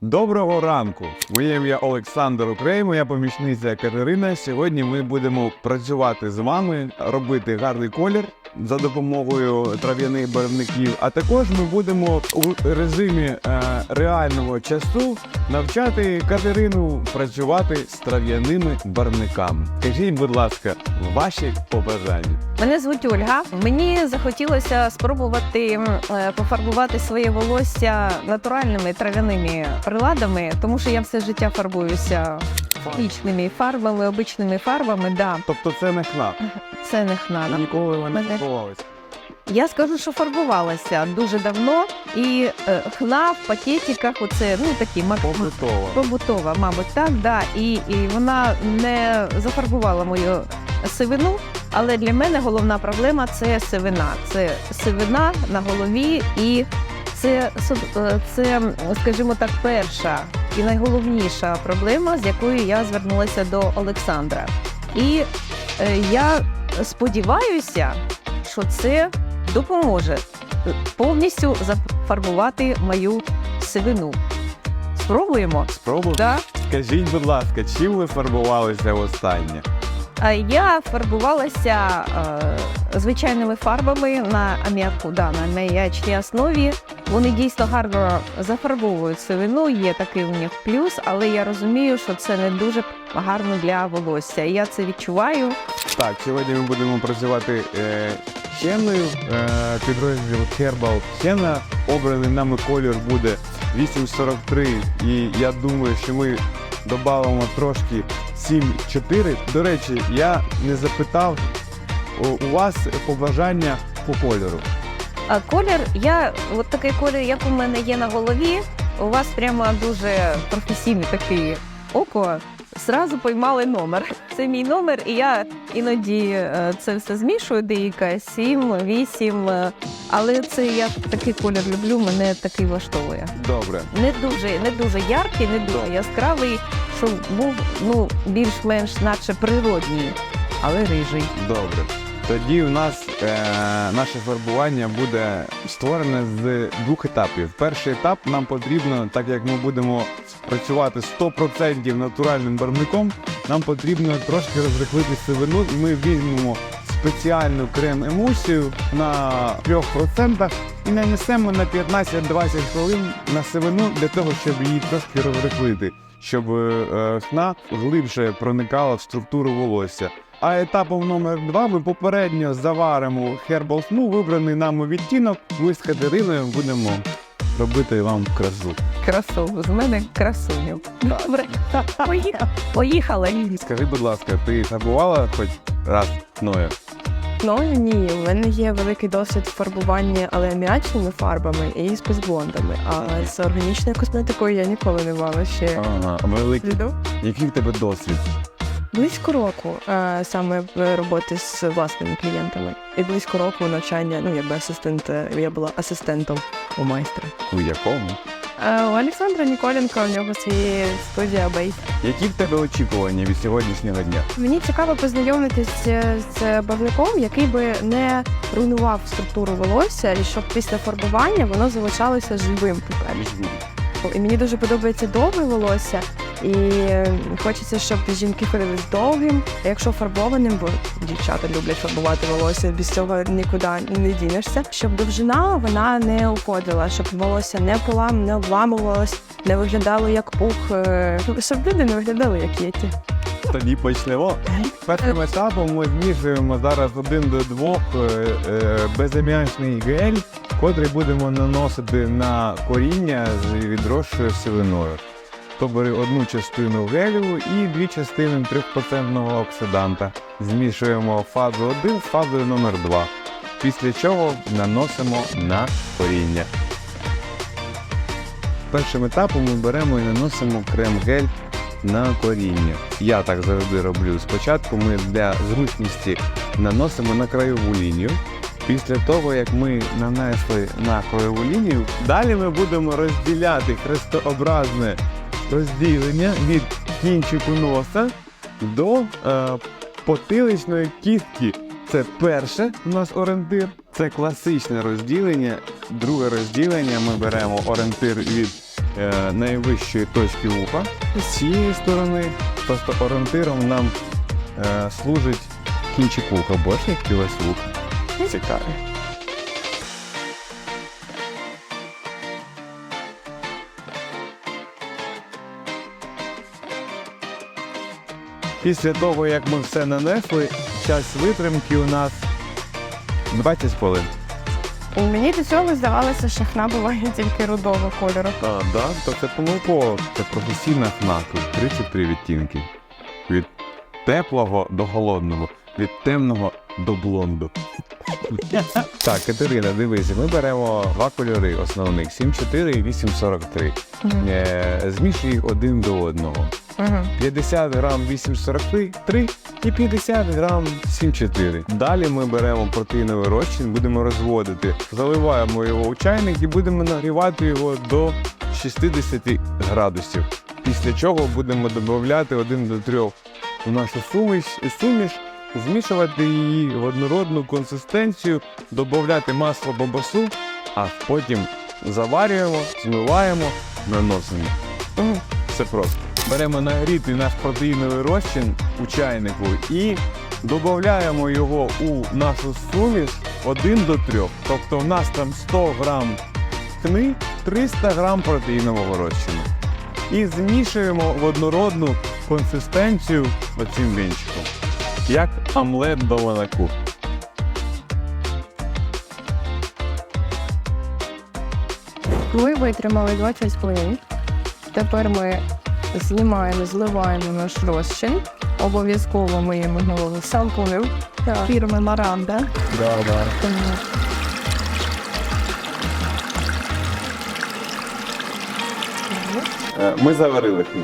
Доброго ранку! Моє ім'я Олександр Украй, моя помічниця Катерина. Сьогодні ми будемо працювати з вами, робити гарний колір за допомогою трав'яних барвників. А також ми будемо у режимі е, реального часу навчати Катерину працювати з трав'яними барвниками. Скажіть, будь ласка, ваші побажання. Мене звуть Ольга. Мені захотілося спробувати е, пофарбувати своє волосся натуральними трав'яними приладами, тому що я все життя фарбуюся вічними фарбами, обичними фарбами. Да, Тобто це не хна. це не хнана. Ніколи ви не Мене- фарбувалися. Я скажу, що фарбувалася дуже давно, і е, хна в пакетиках, оце ну такі мак- Побутова. побутова, мабуть, так, да. І, і вона не зафарбувала мою сивину. Але для мене головна проблема це сивина. Це сивина на голові, і це, со- е, це, скажімо так, перша і найголовніша проблема, з якою я звернулася до Олександра. І е, я сподіваюся, що це допоможе е, повністю зафарбувати мою сивину. Спробуємо. Спробуємо. Да? Скажіть, будь ласка, чим ви фарбувалися востаннє? Я фарбувалася е, звичайними фарбами на аміаку, да, на аміачній основі. Вони дійсно гарно зафарбовують сивину, є такий у них плюс, але я розумію, що це не дуже гарно для волосся. Я це відчуваю. Так, сьогодні ми будемо працювати е. Е, підрозділ Herbal Хена. Обраний нами колір буде 843. І я думаю, що ми додамо трошки 7-4. До речі, я не запитав у, вас побажання по кольору. А колір, я от такий колір, як у мене є на голові. У вас прямо дуже професійний такий око. Зразу поймали номер. Це мій номер, і я іноді е, це все змішую. Деяка 7, 8. е, Але це я такий колір люблю, мене такий влаштовує. Добре. Не дуже, не дуже яркий, не дуже Добре. яскравий, щоб був ну більш-менш наче природній, але рижий. Добре. Тоді у нас е, наше фарбування буде створене з двох етапів. Перший етап нам потрібно, так як ми будемо працювати 100% натуральним барвником, нам потрібно трошки розрихлити сивину, і ми візьмемо спеціальну крем-емульсію на 3% і нанесемо на 15-20 хвилин на сивину для того, щоб її трошки розрихлити, щоб е, хна глибше проникала в структуру волосся. А етапом номер два ми попередньо заваримо Herbal Smooth, вибраний нами відтінок. Ми з Катериною будемо робити вам красу. Красу, з мене красуню. Добре, Поїхали. Поїхали. Скажи, будь ласка, ти фарбувала хоч раз мною? Ну ні, у мене є великий досвід в фарбуванні, але аміачними фарбами і спецблондами. А з органічною косметикою я ніколи не мала ще Ага, великий. сліду. Який в тебе досвід? Близько року е, саме роботи з власними клієнтами. І близько року навчання, ну якби асистент, е, я була асистентом у майстра. У якому? Е, у Олександра Ніколенка у нього своє студія Бейс. Які в тебе очікування від сьогоднішнього дня? Мені цікаво познайомитись е, з барвником, який би не руйнував структуру волосся, і щоб після фарбування воно залишалося живим. по-перше. І мені дуже подобається довге волосся, і хочеться, щоб жінки ходили довгим. А якщо фарбованим, бо дівчата люблять фарбувати волосся, без цього нікуди не дінешся. Щоб довжина вона не уходила, щоб волосся не полам, не обламувалось, не виглядало як пух, е, щоб люди не виглядали як єті. Тоді почнемо. Першим етапом ми змішуємо зараз один до двох е, е, гель, котрий будемо наносити на коріння з відросшою сивиною. То бери одну частину гелю і дві частини 3% оксиданта. Змішуємо фазу 1 з фазою номер 2 Після чого наносимо на коріння. Першим етапом ми беремо і наносимо крем-гель на коріння. Я так завжди роблю. Спочатку ми для зручності наносимо на краєву лінію. Після того, як ми нанесли на краєву лінію, далі ми будемо розділяти хрестообразне розділення від кінчику носа до е, потиличної кістки. Це перше у нас орієнтир. Це класичне розділення. Друге розділення ми беремо орієнтир від е, найвищої точки вуха. З цієї сторони просто орієнтиром нам е, служить кінчик вуха, боже, який ось вуха. Цікавий. Після того, як ми все нанесли, час витримки у нас 20 хвилин. Мені до цього здавалося, що хна буває тільки рудого кольору. А, да? То це помилково. Це професійна хна. Тут 33 відтінки. Від теплого до холодного, від темного до блонду. так, Катерина, дивися, ми беремо два кольори основних 7,4 і 8,43. Мгм. Е, змішуй їх один до одного. Мгм. 50 грам 8,43 і 50 грам 7,4. Далі ми беремо протеїновий розчин, будемо розводити, заливаємо його у чайник і будемо нагрівати його до 60 градусів. Після чого будемо додати 1 до 3 у нашу суміш, суміш змішувати її в однородну консистенцію, додати масло бабасу, а потім заварюємо, змиваємо, наносимо. Все просто. Беремо нагрітий наш протеїновий розчин у чайнику і додаємо його у нашу суміш 1 до 3. Тобто в нас там 100 грам хни, 300 грам протеїнового розчину. І змішуємо в однородну консистенцію оцим вінчиком. Як омлет до молоку. Ми витримали 20 хвилин. Тепер ми знімаємо, зливаємо наш розчин. Обов'язково миємо голову сампою фірми Маранда. Да, да. Е, Ми заварили хну.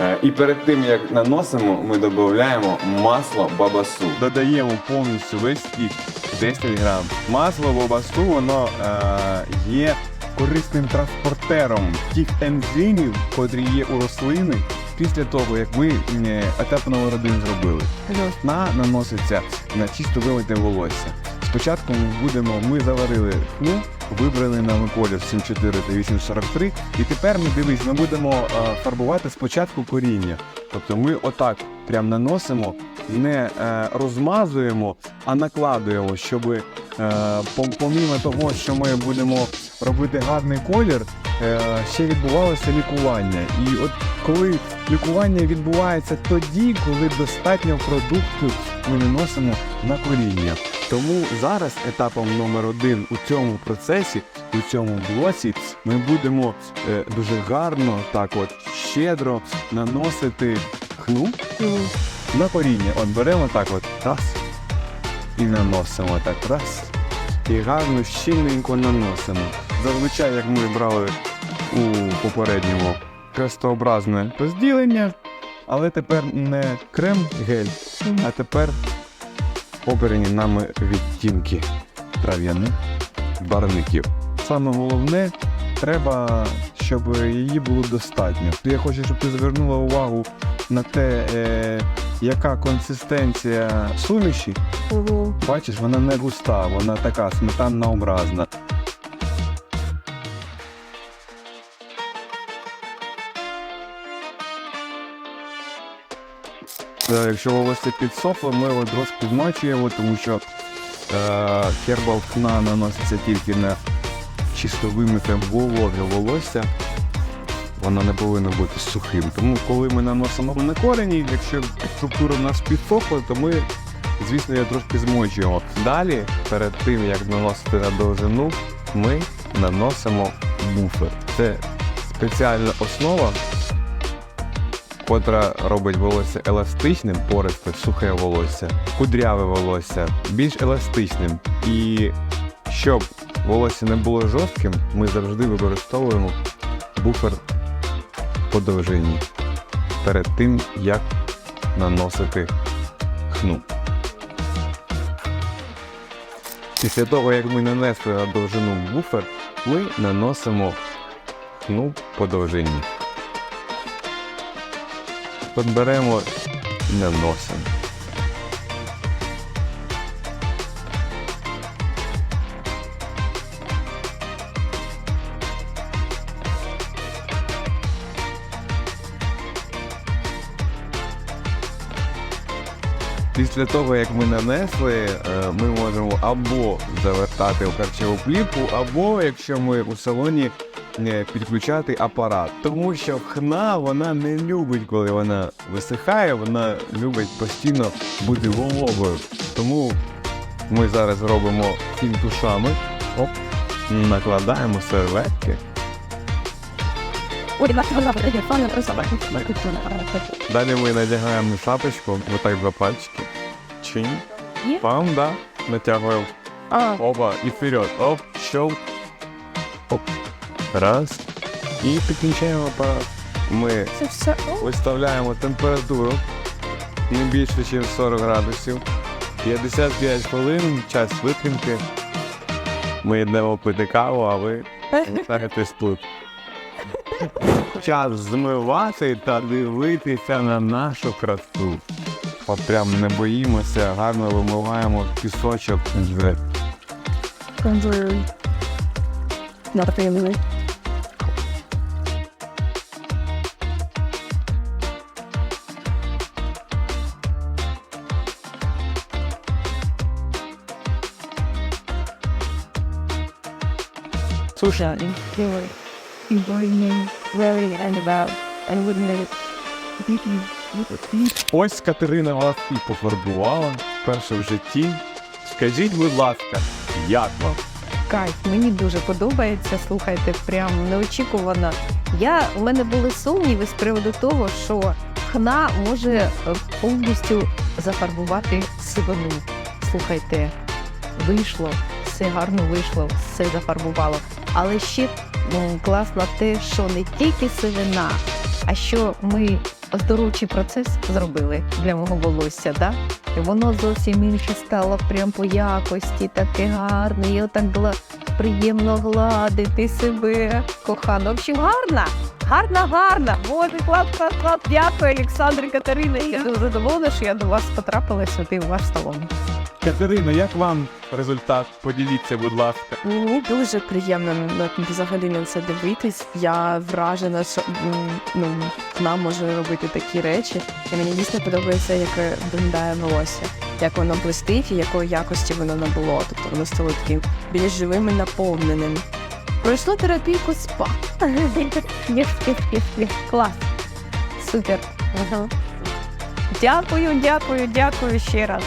Е, І перед тим як наносимо, ми додаємо масло бабасу. Додаємо повністю весь стік 10 грам. Масло бабасу воно е, є корисним транспортером тих ензимів, котрі є у рослини. Після того, як ми е, етап родин зробили, хна наноситься на чисто вимите волосся. Спочатку ми будемо, ми заварили хну, вибрали нам колір 7,4 та 8,43. І тепер ми дивись, ми будемо е, фарбувати спочатку коріння. Тобто ми отак прям наносимо, не е, розмазуємо, а накладуємо, щоб е, помімо того, що ми будемо робити гарний колір, ще відбувалося лікування. І от коли лікування відбувається тоді, коли достатньо продукту ми наносимо на коріння. Тому зараз етапом номер один у цьому процесі, у цьому блоці, ми будемо е, дуже гарно, так от щедро наносити хну на коріння. От беремо так от раз і наносимо так раз. І гарно щільненько наносимо. Зазвичай, як ми брали у попередньому крестообразне розділення, але тепер не крем-гель, а тепер обрані нами відтінки трав'яних барвників. Саме головне, треба, щоб її було достатньо. Я хочу, щоб ти звернула увагу на те, е, яка консистенція суміші. Мгм. Бачиш, вона не густа, вона така сметаннообразна. Якщо волосся підсохло, ми його трохи підмочуємо, тому що е, кербал хна наноситься тільки на чисто вимите вологе волосся. Воно не повинно бути сухим. Тому коли ми наносимо на корені, якщо структура в нас підсохла, то ми звісно, я трошки змочуємо. Далі, перед тим як наносити на довжину, ми наносимо буфер. Це спеціальна основа, котра робить волосся еластичним, пористе, сухе волосся, кудряве волосся, більш еластичним. І щоб волосся не було жорстким, ми завжди використовуємо буфер по довжині перед тим, як наносити хну. Після того, як ми нанесли на довжину буфер, ми наносимо хну по довжині підберемо і наносимо. Після того, як ми нанесли, е, ми можемо або завертати в харчову кліпу, або якщо ми у салоні підключати апарат. Тому що хна вона не любить, коли вона висихає, вона любить постійно бути вологою. Тому ми зараз робимо фінтушами. Оп, накладаємо серветки. Далі ми надягаємо шапочку, отак два пальчики. Чинь. Є? Пам, да. Натягуємо. Опа, і вперед. Оп, щелк. Оп. Раз. І підключаємо апарат. Ми це все. О, виставляємо температуру не більше, ніж 40 градусів. 55 хвилин, час витримки. Ми йдемо пити каву, а ви лишаєтесь тут. Час змивати та дивитися на нашу красу. От прям не боїмося, гарно вимиваємо пісочок з контролюй. Напевно. Слушай, Ось Катерина вас і пофарбувала вперше в житті. Скажіть, будь ласка, як вам? кайф, мені дуже подобається. Слухайте, прям неочікувано. Я у мене були сумніви з приводу того, що хна може е, повністю зафарбувати сивину. Слухайте, вийшло, все гарно вийшло, все зафарбувало. Але ще класно те, що не тільки сивина, а що ми оздоровчий процес зробили для мого волосся. Да? І воно зовсім інше стало прям по якості, таке гарне, і отак гла... приємно гладити себе. Кохано. В общем, гарна, гарна, гарна. Боже, клас, клас, клас. Дякую, Олександр і Катерина. Я дуже задоволена, що я до вас потрапила сюди в ваш салон. Катерина, як вам результат? Поділіться, будь ласка. Мені дуже приємно на- взагалі на це дивитись. Я вражена, що ну, вона може робити такі речі. І мені дійсно подобається, як виглядає волосся, як воно блистить і якої якості воно набуло. Тобто воно стало таким більш живим і наповненим. Пройшло терапійку спа. Клас. Супер. Дякую, дякую, дякую ще раз.